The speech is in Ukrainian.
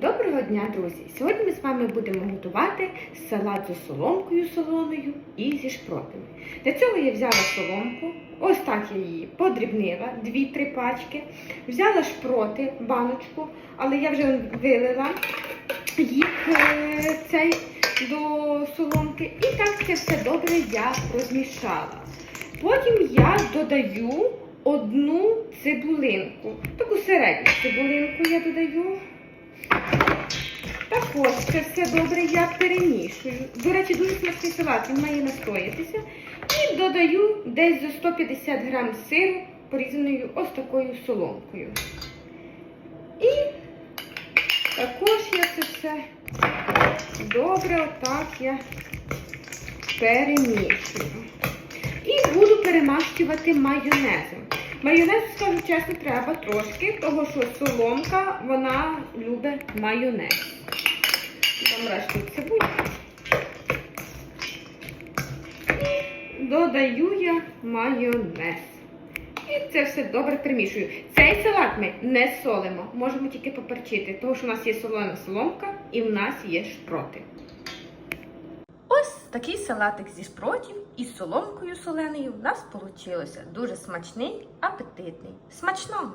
Доброго дня, друзі! Сьогодні ми з вами будемо готувати салат з соломкою солоною і зі шпротами. Для цього я взяла соломку, ось так я її подрібнила, 2-3 пачки. Взяла шпроти, баночку, але я вже вилила їх е, цей до соломки. І так це все добре я розмішала. Потім я додаю одну цибулинку, таку середню цибулинку я додаю. Також це все добре я перемішую. До речі, дуже смачний салат, він має настоятися. І додаю десь за 150 грам сиру, порізаною ось такою соломкою. І також я це все добре отак я перемішую. І буду перемащувати майонезом. Майонез, скажу чесно, треба трошки, тому що соломка, вона любить майонез. Там решту цибулі. Додаю я майонез. І це все добре перемішую. Цей салат ми не солимо, можемо тільки поперчити, тому що у нас є солона соломка і в нас є шпроти. Такий салатик зі шпротів із соломкою соленою в нас вийшло. Дуже смачний, апетитний. Смачного!